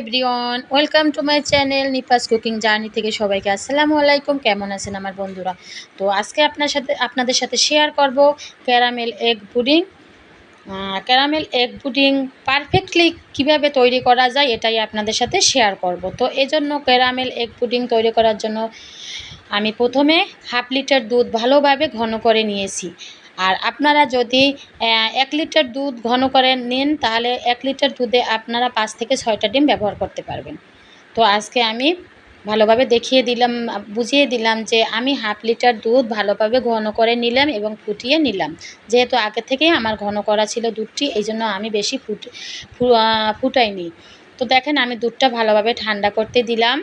Everyone welcome to my channel Nipa's cooking journey থেকে সবাইকে আসসালামু আলাইকুম। কেমন আছেন আমার বন্ধুরা? তো আজকে আপনার সাথে, আপনাদের সাথে শেয়ার করব caramel egg pudding caramel egg pudding perfectly কীভাবে তৈরি করা যায় এটাই আপনাদের সাথে শেয়ার করব। তো এজন্য ক্যারামেল এগ পুডিং তৈরি করার জন্য আমি প্রথমে হাফ লিটার দুধ ভালোভাবে ঘন করে নিয়েছি। আর আপনারা যদি এক লিটার দুধ ঘন করে নিন, তাহলে এক লিটার দুধে আপনারা পাঁচ থেকে ছয়টা ডিম ব্যবহার করতে পারবেন। তো আজকে আমি ভালোভাবে দেখিয়ে দিলাম, বুঝিয়ে দিলাম যে আমি হাফ লিটার দুধ ভালোভাবে ঘন করে নিলাম এবং ফুটিয়ে নিলাম। যেহেতু আগে থেকেই আমার ঘন করা ছিল দুধটি, এই জন্য আমি বেশি ফুট ফুটাইনি। তো দেখেন আমি দুধটা ভালোভাবে ঠান্ডা করতে দিলাম।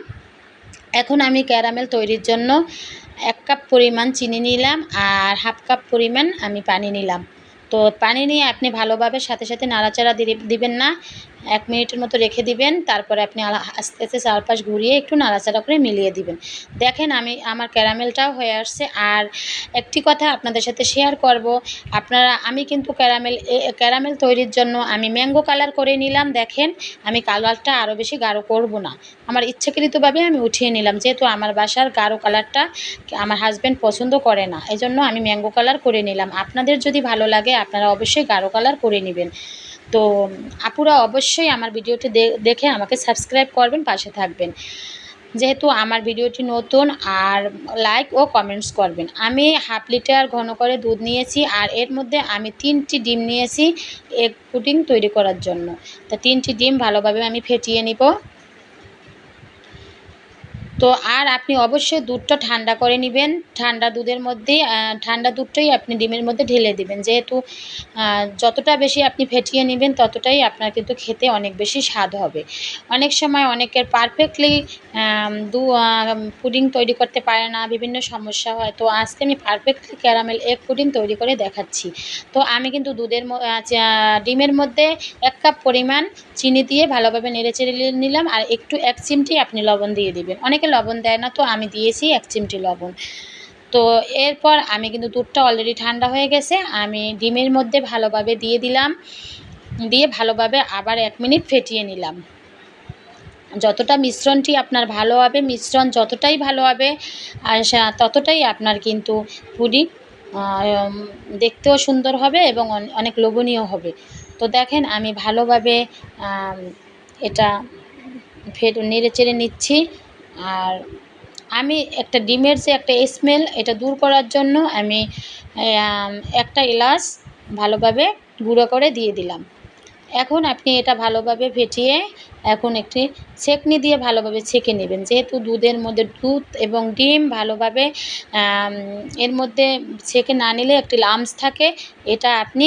এখন আমি ক্যারামেল তৈরির জন্য এক কাপ পরিমাণ চিনি নিলাম আর হাফ কাপ পরিমাণ আমি পানি নিলাম। তো পানি নিয়ে আপনি ভালোভাবে সাথে সাথে নাড়াচাড়া দিবেন না। এক মিনিটের মতো রেখে দিবেন, তারপরে আপনি আস্তে আস্তে চারপাশ ঘুরিয়ে একটু নাড়াচাড়া করে মিলিয়ে দিবেন। দেখেন আমি, আমার ক্যারামেলটাও হয়ে আসছে। আর একটি কথা আপনাদের সাথে শেয়ার করব, আপনারা, আমি কিন্তু ক্যারামেল ক্যারামেল তৈরির জন্য আমি ম্যাঙ্গো কালার করে নিলাম, দেখেন আমি কালারটা আরও বেশি গাঢ় করব না। আমার ইচ্ছাকৃতভাবে আমি উঠিয়ে নিলাম, যেহেতু আমার বাসার গাঢ় কালারটা আমার হাজব্যান্ড পছন্দ করে না, এজন্য আমি ম্যাঙ্গো কালার করে নিলাম। আপনাদের যদি ভালো লাগে, আপনারা অবশ্যই গাঢ় কালার করে নেবেন। তো আপুরা অবশ্যই আমার ভিডিওটি দেখে আমাকে সাবস্ক্রাইব করবেন, পাশে থাকবেন। যেহেতু আমার ভিডিওটি নতুন, আর লাইক ও কমেন্টস করবেন। আমি হাফ লিটার ঘন করে দুধ নিয়েছি, আর এর মধ্যে আমি তিনটি ডিম নিয়েছি এগ পুটিং তৈরি করার জন্য। তা তিনটি ডিম ভালোভাবে আমি ফেটিয়ে নিব। তো আর আপনি অবশ্যই দুধটা ঠান্ডা করে নেবেন। ঠান্ডা দুধের মধ্যেই ঠান্ডা দুধটাই আপনি ডিমের মধ্যে ঢেলে দেবেন। যেহেতু যতটা বেশি আপনি ফেটিয়ে নেবেন, ততটাই আপনার কিন্তু খেতে অনেক বেশি স্বাদ হবে। অনেক সময় অনেকের পারফেক্টলি দু পুডিং তৈরি করতে পারে না, বিভিন্ন সমস্যা হয়। তো আজকে আমি পারফেক্টলি ক্যারামেল এগ পুডিং তৈরি করে দেখাচ্ছি। তো আমি কিন্তু দুধের ডিমের মধ্যে এক কাপ পরিমাণ চিনি দিয়ে ভালোভাবে নেড়ে চেড়ে নিলাম। আর একটু এক চিমটি আপনি লবণ দিয়ে দিবেন। অনেকে লবণ দেয় না, তো আমি দিয়েছি এক চিমটি লবণ। তো এরপর আমি কিন্তু দুধটা অলরেডি ঠান্ডা হয়ে গেছে, আমি ডিমের মধ্যে ভালোভাবে দিয়ে দিলাম, দিয়ে ভালোভাবে আবার এক মিনিট ফেটিয়ে নিলাম। যতটা মিশ্রণটি আপনার ভালো হবে, মিশ্রণ যতটাই ভালো হবে ততটাই আপনার কিন্তু পুরি দেখতেও সুন্দর হবে এবং অনেক লোভনীয় হবে। তো দেখেন আমি ভালোভাবে এটা ফের নেড়ে চেড়ে নিচ্ছি। আর আমি একটা ডিমের যে একটা স্মেল এটা দূর করার জন্য আমি একটা এলাচ ভালোভাবে গুঁড়ো করে দিয়ে দিলাম। এখন আপনি এটা ভালোভাবে ফেটিয়ে এখন একটি ছেঁকনি দিয়ে ভালোভাবে ছেঁকে নেবেন। যেহেতু দুধের মধ্যে দুধ এবং ডিম ভালোভাবে এর মধ্যে ছেঁকে না নিলে একটি লামস থাকে, এটা আপনি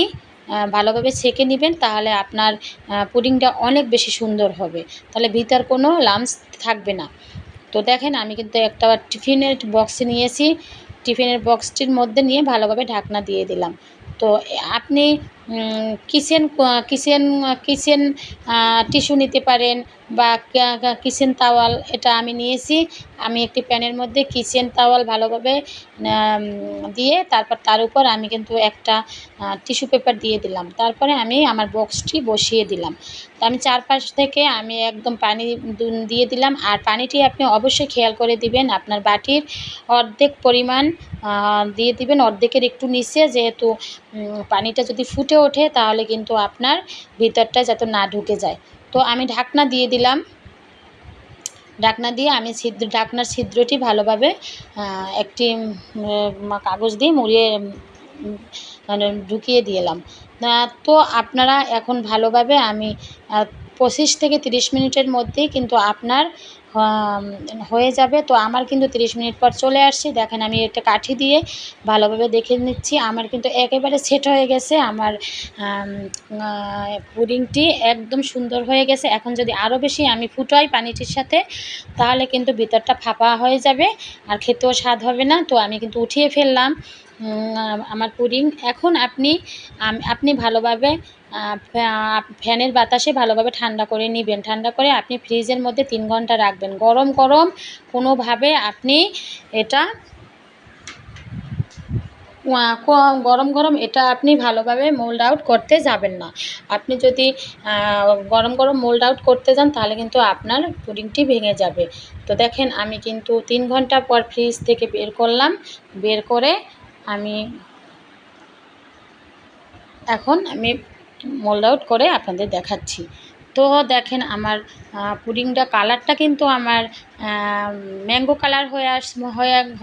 ভালোভাবে ছেঁকে নেবেন তাহলে আপনার পুডিংটা অনেক বেশি সুন্দর হবে। তাহলে ভিতর কোনো লামস থাকবে না। তো দেখেন, আমি কিন্তু একটা টিফিনের বক্সে নিয়েছি। টিফিনের বক্সটির মধ্যে নিয়ে ভালোভাবে ঢাকনা দিয়ে দিলাম। তো আপনি কিচেন কিচেন কিচেন টিস্যু নিতে পারেন বা কিচেন তাওয়াল, এটা আমি নিয়েছি। আমি একটি প্যানের মধ্যে কিচেন তাওয়াল ভালোভাবে দিয়ে তারপর তার উপর আমি কিন্তু একটা টিস্যু পেপার দিয়ে দিলাম। তারপরে আমি আমার বক্সটি বসিয়ে দিলাম। তো আমি চারপাশ থেকে আমি একদম পানি দিয়ে দিলাম। আর পানিটি আপনি অবশ্যই খেয়াল করে দিবেন, আপনার বাটির অর্ধেক পরিমাণ দিয়ে দিবেন। অর্ধেকের একটু নিচে যেহেতু পানিটা যদি ফুটে ওঠে, তাহলে কিন্তু আপনার ভিতরটা যাতে না ঢুকে যায়। তো আমি ঢাকনা দিয়ে দিলাম। ঢাকনা দিয়ে আমি ছিদ্র, ঢাকনার ছিদ্রটি ভালোভাবে একটি কাগজ দিয়ে মুড়িয়ে মানে ঢুকিয়ে দিলাম। তো আপনারা এখন ভালোভাবে আমি পঁচিশ থেকে তিরিশ মিনিটের মধ্যেই কিন্তু আপনার হয়ে যাবে। তো আমার কিন্তু তিরিশ মিনিট পর চলে আসছি। দেখেন আমি একটা কাঠি দিয়ে ভালোভাবে দেখে নিচ্ছি। আমার কিন্তু একেবারে সেট হয়ে গেছে। আমার পুডিংটি একদম সুন্দর হয়ে গেছে। এখন যদি আরও বেশি আমি ফুটাই পানিটির সাথে, তাহলে কিন্তু ভিতরটা ফাঁপা হয়ে যাবে আর খেতেও স্বাদ হবে না। তো আমি কিন্তু উঠিয়ে ফেললাম আমার পুডিং এখন আপনি আপনি ভালোভাবে ফ্যানের বাতাসে ভালোভাবে ঠান্ডা করে নেবেন। ঠান্ডা করে আপনি ফ্রিজের মধ্যে তিন ঘণ্টা রাখবেন। গরম গরম কোনোভাবে আপনি এটা গরম গরম এটা আপনি ভালোভাবে মোল্ড আউট করতে যাবেন না। আপনি যদি গরম গরম মোল্ড আউট করতে যান তাহলে কিন্তু আপনার পুডিংটি ভেঙে যাবে। তো দেখেন আমি কিন্তু তিন ঘণ্টা পর ফ্রিজ থেকে বের করলাম। বের করে আমি এখন আমি মোল্ড আউট করে আপনাদের দেখাচ্ছি। তো দেখেন আমার পুডিংটা কালারটা কিন্তু আমার ম্যাঙ্গো কালার হয়ে আস,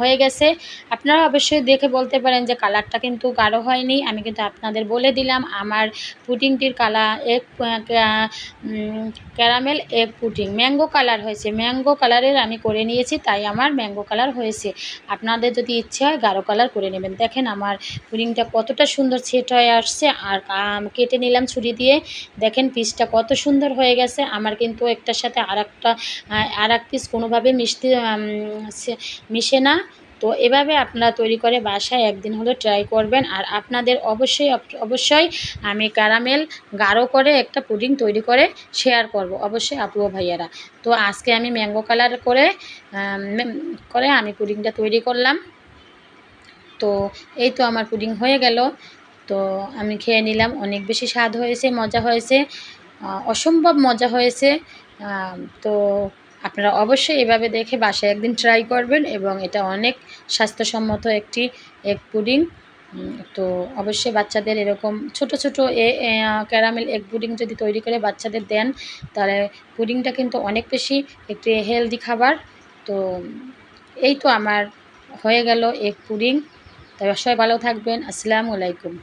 হয়ে গেছে। আপনারা অবশ্যই দেখে বলতে পারেন যে কালারটা কিন্তু গাঢ় হয়নি। আমি কিন্তু আপনাদের বলে দিলাম, আমার পুডিংটির কালার এক caramel egg pudding mango colour হয়েছে। ম্যাঙ্গো কালারের আমি করে নিয়েছি, তাই আমার ম্যাঙ্গো কালার হয়েছে। আপনাদের যদি ইচ্ছে হয় গাঢ় কালার করে নেবেন। দেখেন আমার পুডিংটা কতটা সুন্দর সেট হয়ে আসছে, আর কেটে নিলাম ছুরি দিয়ে। দেখেন পিসটা কত সুন্দর হয়ে গেছে। আমার কিন্তু একটার সাথে আর একটা আর এক পিস কোনোভাবে মিশতে মিশে না। তো এভাবে আপনারা তৈরি করে বাসায় একদিন হলে ট্রাই করবেন। আর আপনাদের অবশ্যই অবশ্যই আমি ক্যারামেল গাঢ় করে একটা পুডিং তৈরি করে শেয়ার করব, অবশ্যই আপু ভাইয়ারা। তো আজকে আমি ম্যাঙ্গো কালার করে করে আমি পুডিংটা তৈরি করলাম। তো এই তো আমার পুডিং হয়ে গেল। তো আমি খেয়ে নিলাম, অনেক বেশি স্বাদ হয়েছে, মজা হয়েছে অসম্ভব মজা হয়েছে। তো আপনারা অবশ্যই এভাবে দেখে বাসায় একদিন ট্রাই করবেন এবং এটা অনেক স্বাস্থ্যসম্মত একটি এগ পুডিং তো অবশ্যই বাচ্চাদের এরকম ছোট ছোট এ ক্যারামেল এগ পুডিং যদি তৈরি করে বাচ্চাদের দেন, তাহলে পুডিংটা কিন্তু অনেক বেশি একটি হেলদি খাবার। তো এই তো আমার হয়ে গেল এগ পুডিং তবে সবাই ভালো থাকবেন। আসসালামু আলাইকুম।